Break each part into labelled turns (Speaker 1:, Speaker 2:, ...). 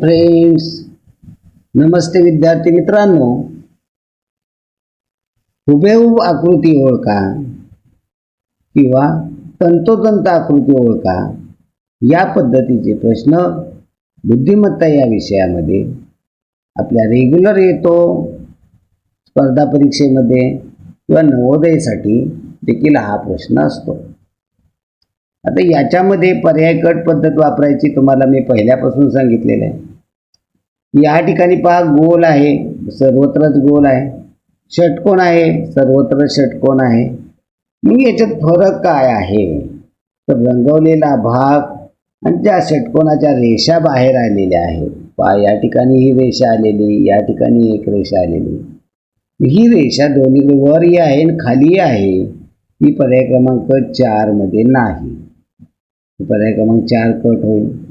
Speaker 1: Friends नमस्ते विद्यार्थी मित्रांनो. हुबेहूब आकृती ओळखा किंवा तंतोतंत आकृती ओळखा या पद्धतीचे प्रश्न बुद्धिमत्ता या विषयामध्ये आपल्या रेग्युलर येतो. स्पर्धा परीक्षेमध्ये किंवा नवोदयसाठी देखील हा प्रश्न असतो. आता याच्यामध्ये पर्याय कट पद्धत वापरायची तुम्हाला मी पहिल्यापासून सांगितलेलं आहे. या ठिकाणी पहा गोल आहे सर्वत्रच गोल आहे. षटकोण आहे सर्वत्र षटकोन आहे. मग याच्यात फरक काय आहे? तर रंगवलेला भाग आणि त्या षटकोणाच्या रेषा बाहेर आलेल्या आहेत. पहा या ठिकाणी ही रेषा आलेली या ठिकाणी एक रेषा आलेली. ही रेषा दोन्हीकडे वरही आहे आणि खाली आहे. ही पर्याय क्रमांक चारमध्ये नाही. पर्याय क्रमांक चार कट होईल.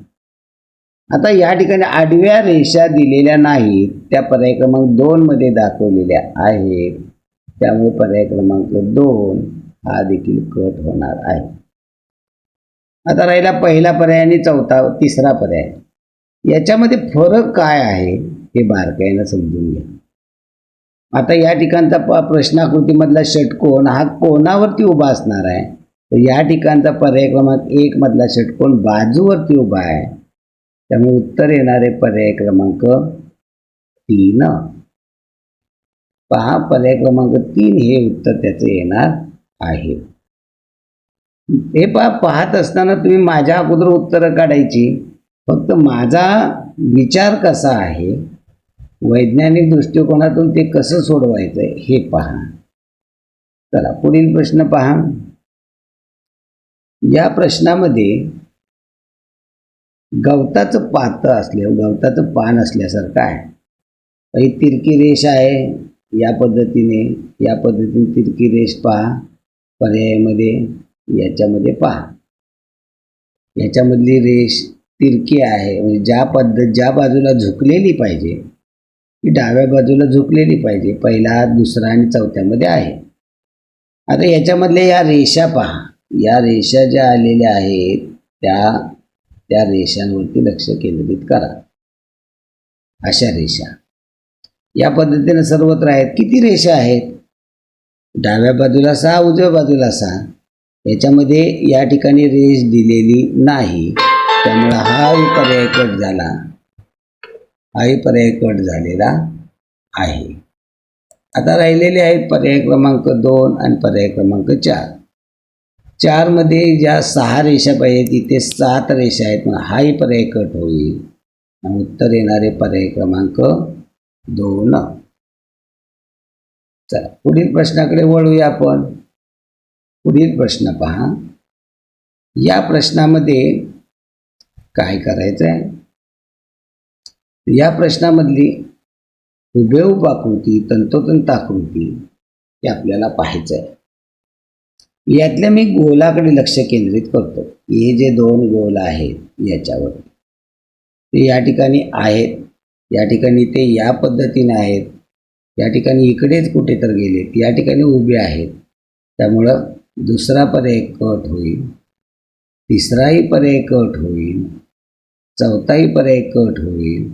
Speaker 1: आता या ठिकाणी आडव्या रेषा दिलेल्या नाहीत. त्या पर्याय क्रमांक दोन मध्ये दाखवलेल्या आहेत. त्यामुळे पर्याय क्रमांक दोन हा देखील कट होणार आहे. आता राहिला पहिला पर्याय आणि चौथा तिसरा पर्याय. याच्यामध्ये फरक काय आहे हे बारकाईनं समजून घ्या. आता या ठिकाणचा प्रश्नाकृतीमधला षटकोन हा कोणावरती उभा असणार आहे? तर या ठिकाणचा पर्याय क्रमांक एक मधला षटकोन बाजूवरती उभा आहे. त्यामुळे उत्तर येणारे पर्याय क्रमांक तीन. पहा पर्याय क्रमांक तीन हे उत्तर त्याचं येणार आहे. हे पहा पाहत असताना तुम्ही माझ्या अगोदर उत्तरं काढायची. फक्त माझा विचार कसा आहे? वैज्ञानिक दृष्टिकोनातून ते कसं सोडवायचं हे पहा. चला पुढील प्रश्न पहा. या प्रश्नामध्ये गवताचं पातं असल्या गवताचं पान असल्यासारखं आहे. काही तिरकी रेष आहे या पद्धतीने या पद्धतीने तिरकी रेष पहा पर्यायामध्ये याच्यामध्ये पहा. याच्यामधली रेष तिरकी आहे म्हणजे ज्या पद्धत ज्या बाजूला झुकलेली पाहिजे ती डाव्या बाजूला झुकलेली पाहिजे पहिला दुसरा आणि चौथ्यामध्ये आहे. आता याच्यामधल्या या रेषा पहा. या रेषा ज्या आलेल्या आहेत त्या त्या रेषांवरती लक्ष केंद्रित करा. अशा रेषा. या पद्धतीने सर्वत्र आहेत. किती रेषा आहेत? डाव्या बाजूला सहा उजव्या बाजूला सहा. याच्यामध्ये या ठिकाणी रेष दिलेली नाही. त्यामुळं हाही पर्याय कट झाला. हाही पर्याय कट झालेला आहे. आता राहिलेले आहेत पर्याय क्रमांक दोन आणि पर्याय क्रमांक चार. चारमध्ये ज्या सहा रेषा पाहिजे तिथे सात रेषा आहेत. मग हाही पर्याय कट होईल. आणि उत्तर येणारे पर्याय क्रमांक दोन. चला पुढील प्रश्नाकडे वळूया आपण. पुढील प्रश्न पहा. या प्रश्नामध्ये काय करायचं आहे या प्रश्नामधली हुबेहूब आकृती तंतोतंत आकृती हे आपल्याला पाहायचं आहे यातल्या मी गोलाकडे लक्ष केंद्रित करतो. हे जे दोन गोल आहेत याच्यावर. ते या ठिकाणी आहेत. या ठिकाणी ते या पद्धतीने आहेत. या ठिकाणी इकडेच कुठे तर गेलेत या ठिकाणी उभे आहेत. त्यामुळं दुसरा पर्याय कट होईल. तिसराही पर्याय कट होईल. चौथाही पर्याय कट होईल.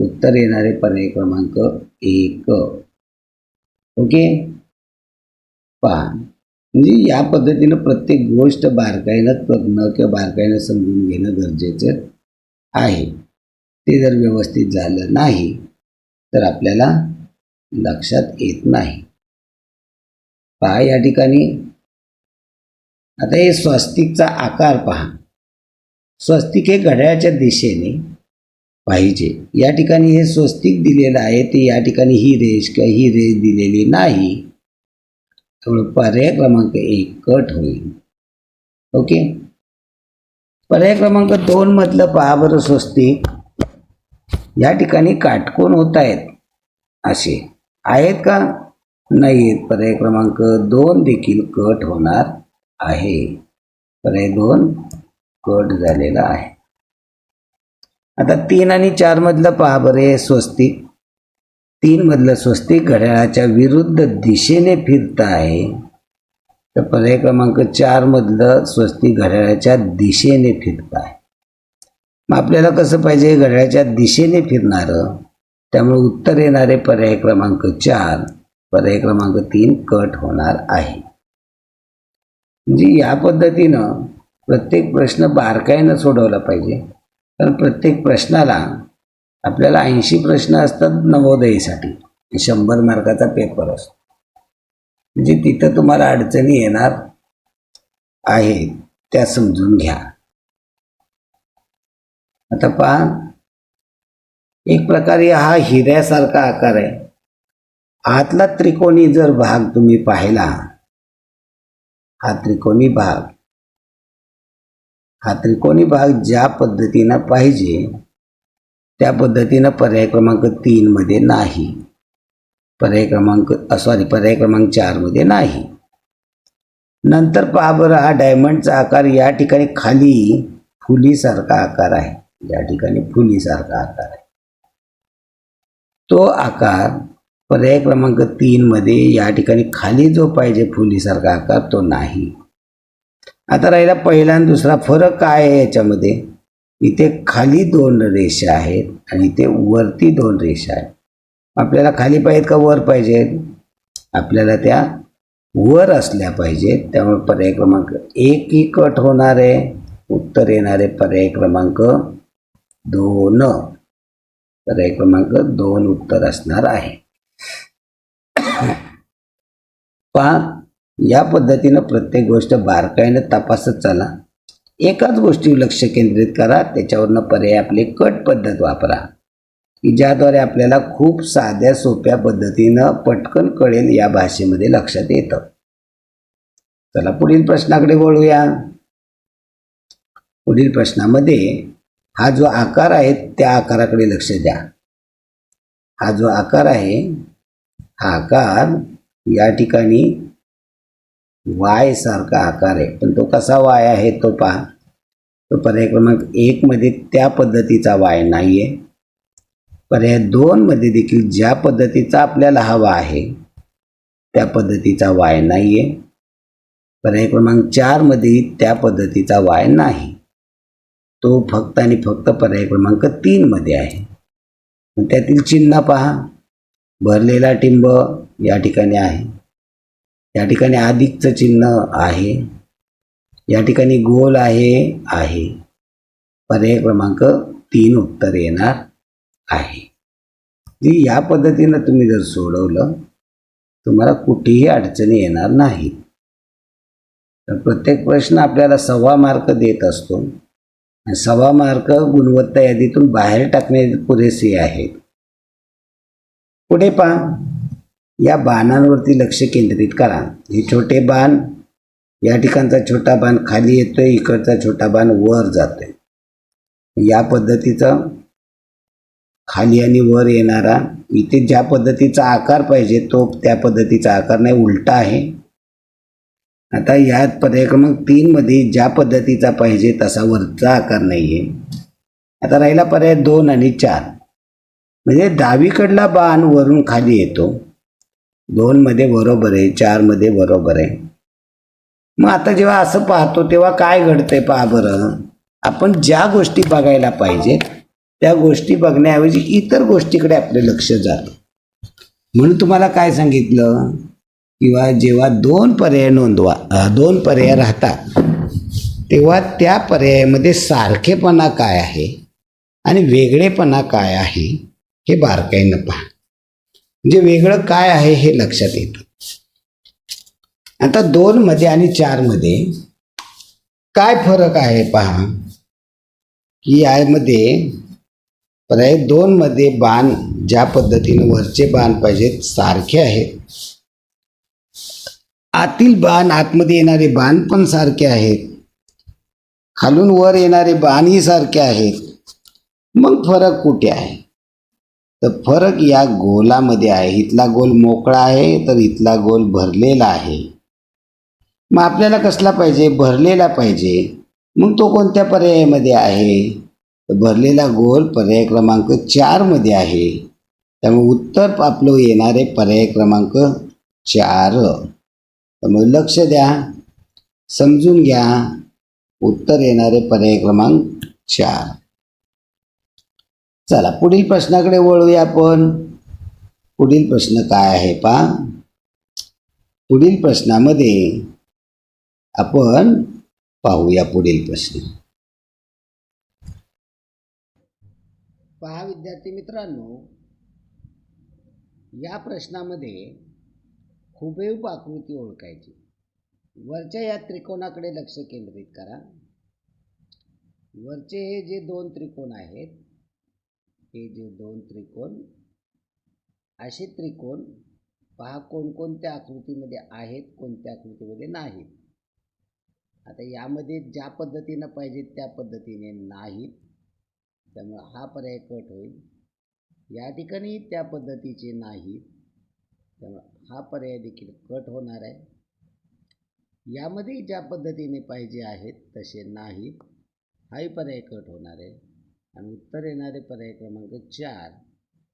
Speaker 1: उत्तर येणारे पर्याय क्रमांक एक. ओके? पहा. म्हणजे या पद्धतीनं प्रत्येक गोष्ट बारकाईनं करणं किंवा बारकाईनं समजून घेणं गरजेचं आहे. ते जर व्यवस्थित झालं नाही तर आपल्याला लक्षात येत नाही. पहा या ठिकाणी आता हे स्वस्तिकचा आकार पहा. स्वस्तिक हे घड्याळाच्या दिशेने पाहिजे. या ठिकाणी हे स्वस्तिक दिलेलं आहे ते या ठिकाणी ही रेष किंवा ही रेष दिलेली नाही. त्यामुळे पर्याय क्रमांक एक कट होईल. ओके? पर्याय क्रमांक दोन मधलं पहा बरं स्वस्तिक या ठिकाणी काटकोण होत आहेत. असे आहेत का? नाही पर्याय क्रमांक दोन देखील कट होणार आहे. पर्याय दोन कट झालेला आहे. आता तीन आणि चार मधलं पहा बरे स्वस्तिक तीन मधलं स्वस्तिक घड्याळाच्या विरुद्ध दिशेने फिरत आहे. तर पर्याय क्रमांक चार मधलं स्वस्तिक घड्याळाच्या दिशेने फिरत आहे. मग आपल्याला कसं पाहिजे घड्याळाच्या दिशेने फिरणारं? त्यामुळे उत्तर येणारे पर्याय क्रमांक चार पर्याय क्रमांक तीन कट होणार आहे. म्हणजे या पद्धतीनं प्रत्येक प्रश्न बारकाईनं सोडवला पाहिजे. कारण प्रत्येक प्रश्नाला आपल्याला ऐंशी प्रश्न असतात नवोदयीसाठी. शंभर मार्काचा पेपर असतो. म्हणजे तिथं तुम्हाला अडचणी येणार आहेत त्या समजून घ्या. आता पहा. एक प्रकारे हा हिऱ्यासारखा आकार आहे. आतला त्रिकोणी जर भाग तुम्ही पाहिला हा त्रिकोणी भाग. हा त्रिकोणी भाग ज्या पद्धतीनं पाहिजे त्या पद्धतीनं पर्याय क्रमांक तीनमध्ये नाही. पर्याय क्रमांक सॉरी पर्याय क्रमांक चारमध्ये नाही. नंतर पहा बरं हा डायमंडचा आकार या ठिकाणी खाली फुलीसारखा आकार आहे. या ठिकाणी फुलीसारखा आकार आहे. तो आकार पर्याय क्रमांक तीनमध्ये या ठिकाणी खाली जो पाहिजे फुलीसारखा आकार तो नाही. आता राहिला पहिला आणि दुसरा फरक काय आहे याच्यामध्ये? इथे खाली दोन रेषा आहेत आणि इथे वरती दोन रेषा आहेत. आपल्याला खाली पाहिजेत का वर पाहिजेत? आपल्याला त्या वर असल्या पाहिजेत. त्यामुळे पर्याय क्रमांक एक ही कट होणार आहे. उत्तर येणारे पर्याय क्रमांक दोन. पर्याय क्रमांक दोन उत्तर असणार आहे. पहा या पद्धतीनं प्रत्येक गोष्ट बारकाईनं तपासत चला. एकाच गोष्टीवर लक्ष केंद्रित करा त्याच्यावरनं पर्याय आपली कट पद्धत वापरा. की ज्याद्वारे आपल्याला खूप साध्या सोप्या पद्धतीनं पटकन कळेल या भाषेमध्ये लक्षात येतं. चला पुढील प्रश्नाकडे वळूया. पुढील प्रश्नामध्ये हा जो आकार आहे त्या आकाराकडे लक्ष द्या. हा जो आकार आहे हा आकार या ठिकाणी वाय सारखा आकार आहे. पण तो कसा वाय आहे तो पहा. तर पर्याय क्रमांक एकमध्ये त्या पद्धतीचा वाय नाही आहे पर्याय दोनमध्ये देखील ज्या पद्धतीचा आपल्याला हवा आहे त्या पद्धतीचा वाय नाही आहे पर्याय क्रमांक चारमध्येही त्या पद्धतीचा वाय नाही. तो फक्त आणि फक्त पर्याय क्रमांक तीनमध्ये आहे. त्यातील चिन्ह पहा. भरलेला टिंब या ठिकाणी आहे. या ठिकाणी अधिकचं चिन्ह आहे. या ठिकाणी गोल आहे आहे. पर्याय क्रमांक तीन उत्तर येणार आहे. ती या पद्धतीनं तुम्ही जर सोडवलं तुम्हाला कुठेही अडचणी येणार नाही तर प्रत्येक प्रश्न आपल्याला सव्वा मार्क देत असतो. आणि सव्वा मार्क गुणवत्ता यादीतून बाहेर टाकणे पुरेसे आहेत पुढे पहा. या बाणांवरती लक्ष केंद्रित करा. हे छोटे बाण या ठिकाणचा छोटा बाण खाली येतोय इकडचा छोटा बाण वर जातोय. या पद्धतीचं खाली आणि वर येणारा इथे ज्या पद्धतीचा आकार पाहिजे तो त्या पद्धतीचा आकार नाही उलटा आहे. आता या पर्याय क्रमांक ज्या पद्धतीचा पाहिजे तसा वरचा आकार नाही आहे आता राहिला पर्याय दोन आणि चार. म्हणजे डावीकडला बाण वरून खाली येतो. दोनमध्ये बरोबर आहे चारमध्ये बरोबर आहे. मग आता जेव्हा असं पाहतो तेव्हा काय घडतंय पहा बरं. आपण ज्या गोष्टी बघायला पाहिजेत त्या गोष्टी बघण्याऐवजी इतर गोष्टीकडे आपले लक्ष जातं. म्हणून तुम्हाला काय सांगितलं? किंवा जेव्हा दोन पर्याय नोंदवा दोन पर्याय राहतात तेव्हा त्या पर्यायामध्ये सारखेपणा काय आहे आणि वेगळेपणा काय आहे हे बारकाईनं पहा. म्हणजे वेगळं काय आहे हे लक्षात येतं. आता दोनमध्ये आणि चारमध्ये काय फरक आहे पहा. की यामध्ये पर्याय दोनमध्ये बाण ज्या पद्धतीने वरचे बाण पाहिजेत सारखे आहेत. आतील बाण आतमध्ये येणारे बाण पण सारखे आहेत. खालून वर येणारे बाणही सारखे आहेत. मग फरक कुठे आहे? तर फरक या गोलामध्ये आहे. इथला गोल मोकळा आहे तर इथला गोल भरलेला आहे. मग आपल्याला कसला पाहिजे? भरलेला पाहिजे. मग तो कोणत्या पर्यायामध्ये आहे? भरलेला गोल पर्याय क्रमांक चारमध्ये आहे. त्यामुळे उत्तर आपलं येणारे पर्याय क्रमांक चार. त्यामुळे लक्ष द्या. समजून घ्या. उत्तर येणारे पर्याय क्रमांक चार. चला पुढील प्रश्नाकडे वळूया आपण. पुढील प्रश्न काय आहे पा पुढील प्रश्नामध्ये आपण पाहूया पुढील प्रश्न. पहा विद्यार्थी मित्रांनो या प्रश्नामध्ये हुबेहूब आकृती ओळखायची. वरच्या या त्रिकोणाकडे लक्ष केंद्रित करा. वरचे हे जे दोन त्रिकोण आहेत हे जे दोन त्रिकोण असे त्रिकोण पहा कोणकोणत्या आकृतीमध्ये आहेत कोणत्या आकृतीमध्ये नाहीत. आता यामध्ये ज्या पद्धतीनं पाहिजे त्या पद्धतीने नाहीत त्यामुळे हा पर्याय कट होईल. या ठिकाणी त्या पद्धतीचे नाहीत त्यामुळे हा पर्याय देखील कट होणार आहे. यामध्ये ज्या पद्धतीने पाहिजे आहेत तसे नाहीत हाही पर्याय कट होणार आहे. आणि उत्तर येणारे पर्याय क्रमांक चार.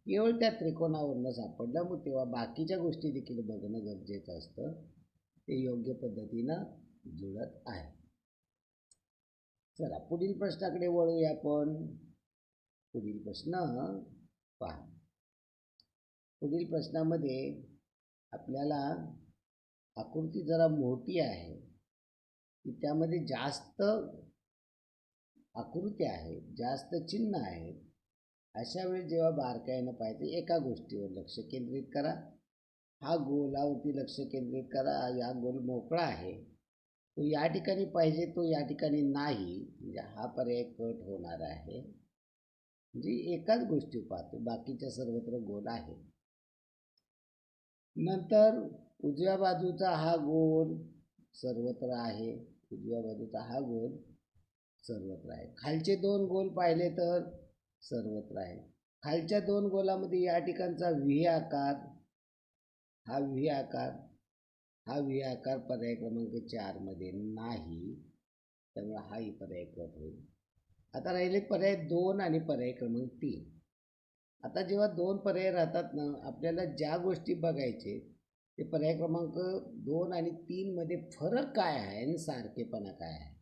Speaker 1: केवळ त्या त्रिकोणावरनं सापडलं. मग तेव्हा बाकीच्या गोष्टी देखील बघणं गरजेचं असतं. ते योग्य पद्धतीनं जुळत आहे. चला पुढील प्रश्नाकडे वळूया आपण. पुढील प्रश्न पहा. पुढील प्रश्नामध्ये आपल्याला आकृती जरा मोठी आहे. की त्यामध्ये जास्त आकृती आहेत जास्त चिन्ह आहेत अशा वेळी जेव्हा बारकाईनं पाहिजे एका गोष्टीवर लक्ष केंद्रित करा. हा गोलावरती लक्ष केंद्रित करा. या गोल मोकळा आहे. तो या ठिकाणी पाहिजे तो या ठिकाणी नाही. म्हणजे हा पर्याय कट होणार आहे. म्हणजे एकाच गोष्टी पाहतो. बाकीच्या सर्वत्र गोल आहे. नंतर उजव्या बाजूचा हा गोल सर्वत्र आहे. उजव्या बाजूचा हा गोल सर्वत्र आहे. खालचे दोन गोल पाहिले तर सर्वत्र आहे. खालच्या दोन गोलामध्ये या ठिकाणचा व्ही आकार हा व्ही आकार हा व्ही आकार पर्याय क्रमांक चारमध्ये नाही त्यामुळे हाही पर्याय कट होईल. आता राहिले पर्याय दोन आणि पर्याय क्रमांक तीन. आता जेव्हा दोन पर्याय राहतात ना आपल्याला ज्या गोष्टी बघायचे ते पर्याय क्रमांक दोन आणि तीनमध्ये फरक काय आहे आणि सारखेपणा काय आहे?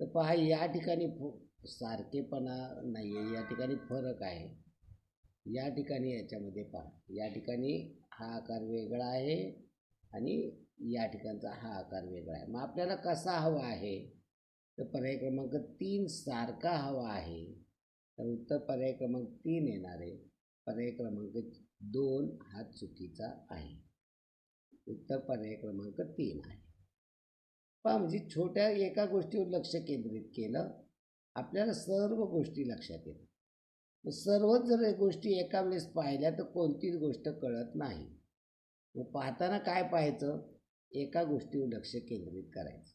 Speaker 1: तर पहा या ठिकाणी फ- सारखेपणा नाही आहे या ठिकाणी फरक आहे. या ठिकाणी याच्यामध्ये पहा या ठिकाणी हा आकार वेगळा आहे आणि या ठिकाणचा हा आकार वेगळा आहे. मग आपल्याला कसा हवा आहे? तर पर्याय क्रमांक तीन सारखा हवा आहे. तर उत्तर पर्याय क्रमांक तीन येणार आहे. पर्याय क्रमांक दोन हा चुकीचा आहे. उत्तर पर्याय क्रमांक तीन आहे. पहा म्हणजे छोट्या एका गोष्टीवर लक्ष केंद्रित केलं आपल्याला सर्व गोष्टी लक्षात येतात. मग सर्वच जर गोष्टी एका वेळेस पाहिल्या तर कोणतीच गोष्ट कळत नाही. मग पाहताना काय पाहायचं? एका गोष्टीवर लक्ष केंद्रित करायचं.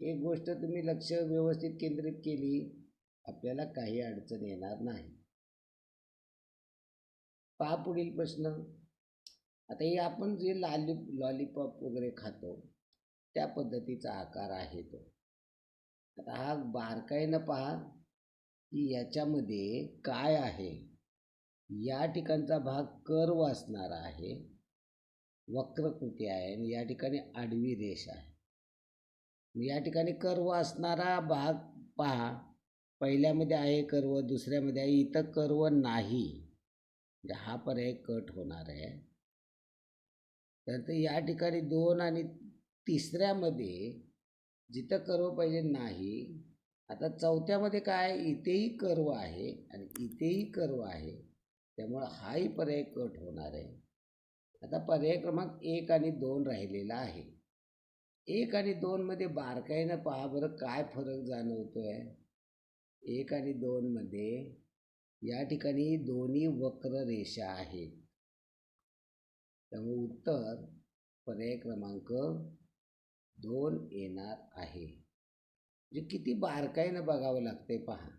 Speaker 1: एक गोष्ट तुम्ही लक्ष व्यवस्थित केंद्रित केली आपल्याला काही अडचण येणार नाही. पहा पुढील प्रश्न. आता हे आपण जे लॉली लॉलीपॉप वगैरे खातो त्या पद्धतीचा आकार आहे तो. आता हा बारकाईनं पहा की याच्यामध्ये काय आहे? या ठिकाणचा भाग कर्व असणारा आहे. वक्रकृती आहे आणि या ठिकाणी आडवी रेष आहे. या ठिकाणी कर्व असणारा भाग पहा. पहिल्यामध्ये आहे कर्व दुसऱ्यामध्ये आहे. इथं कर्व नाही. म्हणजे हा पर्याय कट होणार आहे. तर या ठिकाणी दोन आणि तिसऱ्यामध्ये जिथं कर्व पाहिजे नाही आता चौथ्यामध्ये काय? इथेही कर्व आहे आणि इथेही कर्व आहे. त्यामुळं हाही पर्याय कट होणार आहे. आता पर्याय क्रमांक एक आणि दोन राहिलेला आहे. एक आणि दोनमध्ये बारकाईनं पहा बरं काय फरक जाणवतो आहे एक आणि दोनमध्ये या ठिकाणी दोन्ही वक्र रेषा आहेत. त्यामुळे उत्तर पर्याय क्रमांक दोन येणार आहे. म्हणजे किती बारकाईनं बघावं लागते पहा.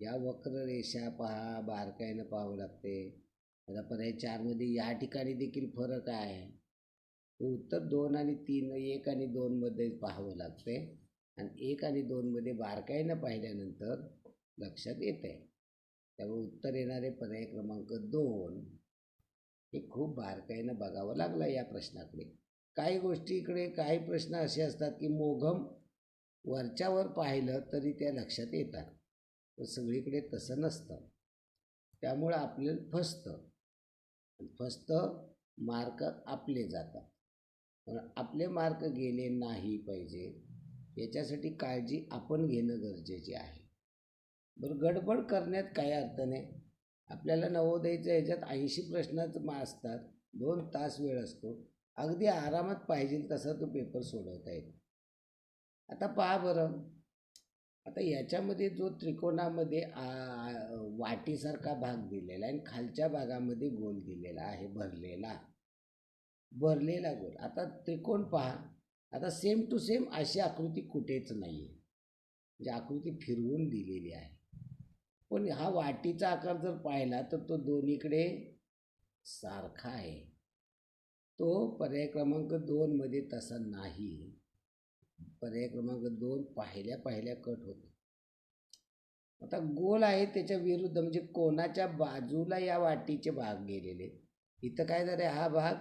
Speaker 1: या वक्र रेषा पहा बारकाईनं पाहावं लागते आता पर्याय चारमध्ये या ठिकाणी देखील फरक आहे. उत्तर दोन आणि तीन एक आणि दोनमध्ये पाहावं लागते आणि एक आणि दोनमध्ये बारकाईनं पाहिल्यानंतर लक्षात येते त्यामुळे उत्तर येणारे पर्याय क्रमांक दोन हे खूप बारकाईनं बघावं लागलं या प्रश्नाकडे. काही गोष्टीकडे काही प्रश्न असे असतात की मोघम वरच्यावर पाहिलं तरी त्या लक्षात येतात. पण सगळीकडे तसं नसतं. त्यामुळं आपल्याला फसतं. फस्त मार्क आपले जातात. पण आपले मार्क गेले नाही पाहिजे याच्यासाठी काळजी आपण घेणं गरजेचे आहे. बरं गडबड करण्यात काही अर्थ नाही. आपल्याला नवोदयच्या ह्याच्यात ऐंशी प्रश्नच मा असतात दोन तास वेळ असतो. अगदी आरामात पाहिजे तसा तो पेपर सोडवता येतो. आता पहा बरं आता याच्यामध्ये जो त्रिकोणामध्ये वाटीसारखा भाग दिलेला आहे आणि खालच्या भागामध्ये गोल दिलेला आहे भरलेला. भरलेला गोल. आता त्रिकोण पहा. आता सेम टू सेम अशी आकृती कुठेच नाही आहे म्हणजे आकृती फिरवून दिलेली आहे. पण हा वाटीचा आकार जर पाहिला तर तो दोन्हीकडे सारखा आहे. तो पर्याय क्रमांक दोनमध्ये तसा नाही. पर्याय क्रमांक दोन पाहिल्या पाहिल्या कट होतो. आता गोल आहे त्याच्या विरुद्ध म्हणजे कोणाच्या बाजूला या वाटीचे भाग गेलेले? इथं काय झालं हा भाग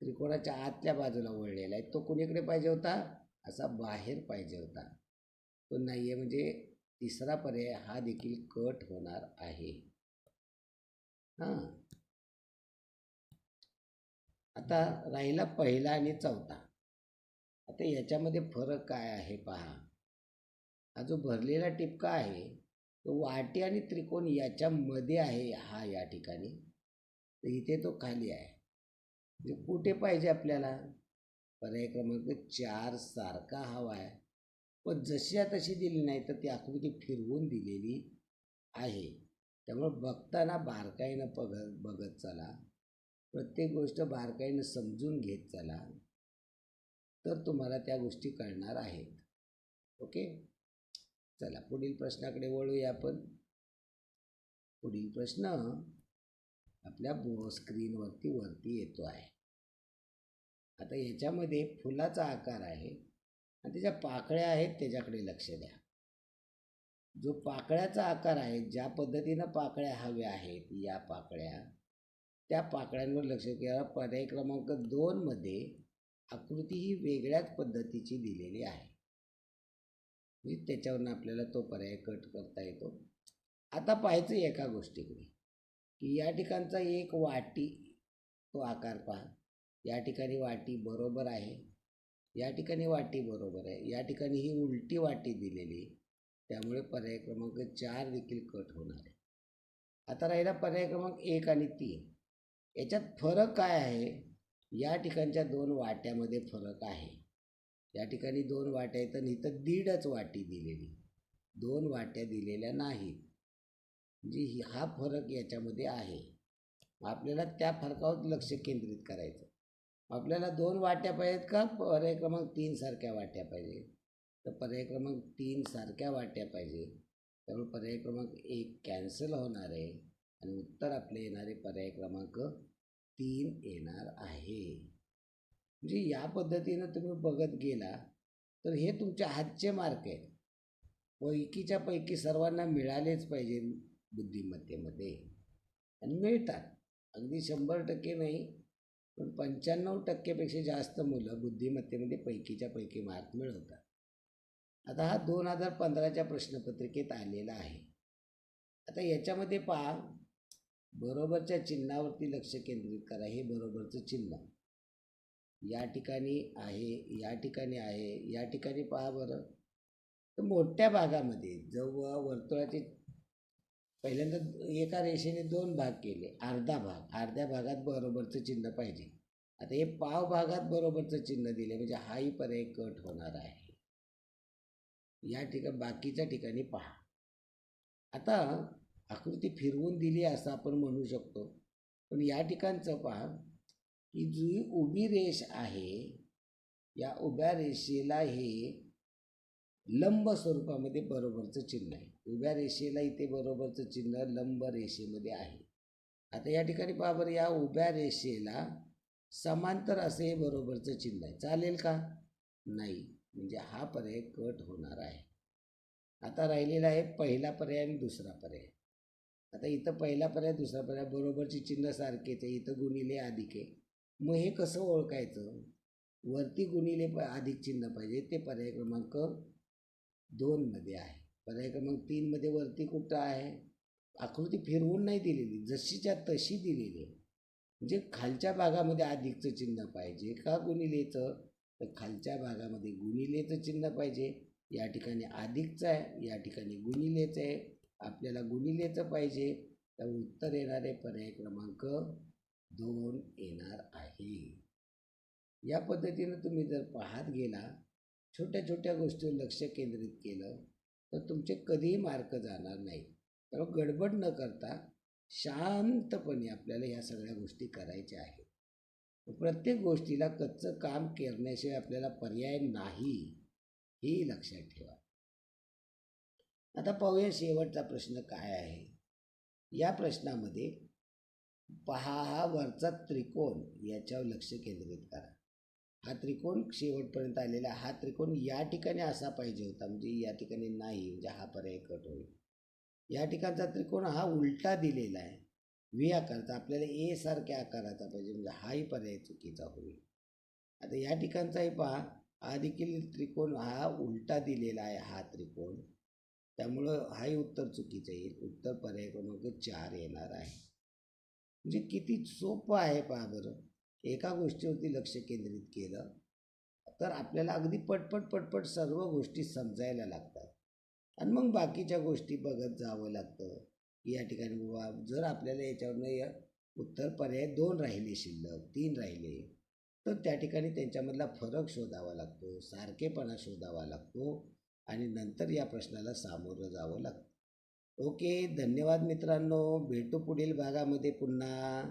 Speaker 1: त्रिकोणाच्या आतल्या बाजूला वळलेला आहे. तो कुणीकडे पाहिजे होता? असा बाहेर पाहिजे होता. तो नाही आहे म्हणजे तिसरा पर्याय हा देखील कट होणार आहे. हां. आता राहिला पहिला आणि चौथा. आता याच्यामध्ये फरक काय आहे पहा. हा जो भरलेला टिपका आहे तो वाटी आणि त्रिकोण याच्यामध्ये आहे हा या ठिकाणी. तर इथे तो खाली आहे. म्हणजे कुठे पाहिजे आपल्याला? पर्याय क्रमांक चार सारखा हवा आहे. पण जशी तशी दिली नाही तर ती आकृती फिरवून दिलेली आहे. त्यामुळे बघताना बारकाईनं बघत बघत चला. प्रत्येक गोष्ट बारकाईनं समजून घेत चला. तर तुम्हाला त्या गोष्टी कळणार आहेत. ओके? चला पुढील प्रश्नाकडे वळूया आपण. पुढील प्रश्न आपल्या बो स्क्रीनवरती वरती येतो आहे. आता ह्याच्यामध्ये फुलाचा आकार आहे आणि त्याच्या पाकळ्या आहेत त्याच्याकडे लक्ष द्या. जो पाकळ्याचा आकार आहे ज्या पद्धतीनं पाकळ्या हव्या आहेत या पाकळ्या त्या पाकळ्यांवर लक्ष द्या पर्याय क्रमांक दोनमध्ये आकृती ही वेगळ्याच पद्धतीची दिलेली आहे. म्हणजे त्याच्यावरनं आपल्याला तो पर्याय कट करता येतो. आता पाहायचं एका गोष्टीकडे की या ठिकाणचा एक वाटी तो आकार पहा. या ठिकाणी वाटी बरोबर आहे. या ठिकाणी वाटी बरोबर आहे. या ठिकाणी ही उलटी वाटी दिलेली त्यामुळे पर्याय क्रमांक चार देखील कट होणार आहे. आता राहिला पर्याय क्रमांक एक आणि तीन. याच्यात फरक काय आहे? या ठिकाणच्या दोन वाट्यामध्ये फरक आहे. या ठिकाणी दोन वाट्या आहेत आणि इथं दीडच वाटी दिलेली. दोन वाट्या दिलेल्या नाहीत. म्हणजे हा फरक याच्यामध्ये आहे. आपल्याला त्या फरकावर लक्ष केंद्रित करायचं. आपल्याला दोन वाट्या पाहिजेत का? पर्याय क्रमांक तीन सारख्या वाट्या पाहिजे तर पर्याय क्रमांक तीन सारख्या वाट्या पाहिजे त्यामुळे पर्याय क्रमांक एक कॅन्सल होणार आहे. आणि उत्तर आपले येणारे पर्याय क्रमांक तीन येणार आहे. म्हणजे या पद्धतीनं तुम्ही बघत गेला तर हे तुमच्या हातचे मार्क आहेत. पैकीच्या पैकी सर्वांना मिळालेच पाहिजे बुद्धिमत्तेमध्ये. आणि मिळतात. अगदी शंभर टक्के नाही पण पंच्याण्णव टक्केपेक्षा जास्त मुलं बुद्धिमत्तेमध्ये पैकीच्या पैकी मार्क मिळवतात. आता हा दोन हजार पंधराच्या प्रश्नपत्रिकेत आलेला आहे. आता याच्यामध्ये पहा बरोबरच्या चिन्हावरती लक्ष केंद्रित करा हे बरोबरचं चिन्ह या ठिकाणी आहे या ठिकाणी आहे या ठिकाणी पहा बरं. तर मोठ्या भागामध्ये जेव्हा वर्तुळाचे पहिल्यांदा एका रेषेने दोन भाग केले अर्धा भाग. अर्ध्या भागात बरोबरचं चिन्ह पाहिजे. आता हे पाव भागात बरोबरचं चिन्ह दिले म्हणजे हाही पर्याय कट होणार आहे. या ठिकाणी बाकीच्या ठिकाणी पहा. आता आकृती फिरवून दिली असं आपण म्हणू शकतो. पण या ठिकाणचं पहा की जी उभी रेष आहे या उभ्या रेषेला हे लंब स्वरूपामध्ये बरोबरचं चिन्ह आहे. उभ्या रेषेला इथे बरोबरचं चिन्ह लंब रेषेमध्ये आहे. आता या ठिकाणी पहा बरं या उभ्या रेषेला समांतर असे हे बरोबरचं चिन्ह आहे. चालेल का? नाही. म्हणजे हा पर्याय कट होणार आहे. आता राहिलेला आहे पहिला पर्याय आणि दुसरा पर्याय. आता इथं पहिला पर्याय दुसरा पर्याय बरोबरची चिन्ह सारखेच आहे इथं गुणिले अधिक आहे मग हे कसं ओळखायचं? वरती गुणिले प अधिक चिन्ह पाहिजे ते पर्याय क्रमांक दोनमध्ये आहे. पर्याय क्रमांक तीनमध्ये वरती कुठं आहे? आकृती फिरवून नाही दिलेली जशीच्या तशी दिलेली. आहे म्हणजे खालच्या भागामध्ये अधिकचं चिन्ह पाहिजे का गुणिलेचं? तर खालच्या भागामध्ये गुणिलेचं चिन्ह पाहिजे. या ठिकाणी अधिकचं आहे या ठिकाणी गुणिलेचं आहे. आपल्याला गुणिलेचं पाहिजे. तर उत्तर येणारे पर्याय क्रमांक दोन येणार आहे. या पद्धतीनं तुम्ही जर पाहत गेला छोट्या छोट्या गोष्टीवर लक्ष केंद्रित केलं तर तुमचे कधीही मार्क जाणार नाही तर गडबड न करता शांतपणे आपल्याला या सगळ्या गोष्टी करायच्या आहेत. प्रत्येक गोष्टीला कच्चं काम करण्याशिवाय आपल्याला पर्याय नाही हे लक्षात ठेवा. आता पाहूया शेवटचा प्रश्न काय आहे. या प्रश्नामध्ये पहा हा वरचा त्रिकोण याच्यावर लक्ष केंद्रित करा. हा त्रिकोण शेवटपर्यंत आलेला हा त्रिकोण या ठिकाणी असा पाहिजे होता म्हणजे या ठिकाणी नाही म्हणजे हा पर्याय कट होईल. या ठिकाणचा त्रिकोण हा उलटा दिलेला आहे. व्ही आकाराचा आपल्याला ए सारख्या आकाराचा पाहिजे म्हणजे हाही पर्याय चुकीचा होईल. आता या ठिकाणचाही पहा हा देखील त्रिकोण हा उलटा दिलेला आहे हा त्रिकोण. त्यामुळं हाही उत्तर चुकीचं येईल उत्तर पर्याय क्रमांक चार येणार आहे. म्हणजे किती सोपं आहे पहा बरं. एका गोष्टीवरती लक्ष केंद्रित केलं तर आपल्याला अगदी पटपट पटपट सर्व गोष्टी समजायला लागतात. आणि मग बाकीच्या गोष्टी बघत जावं लागतं. या ठिकाणी बाबा जर आपल्याला याच्यावरनं या उत्तर पर्याय दोन राहिले शिल्लक तीन राहिले तर त्या ठिकाणी त्यांच्यामधला फरक शोधावा लागतो सारखेपणा शोधावा लागतो. आणि नंतर या प्रश्नाला सामोरं जावं लागतं. ओके धन्यवाद मित्रांनो. भेटू पुढील भागामध्ये पुन्हा.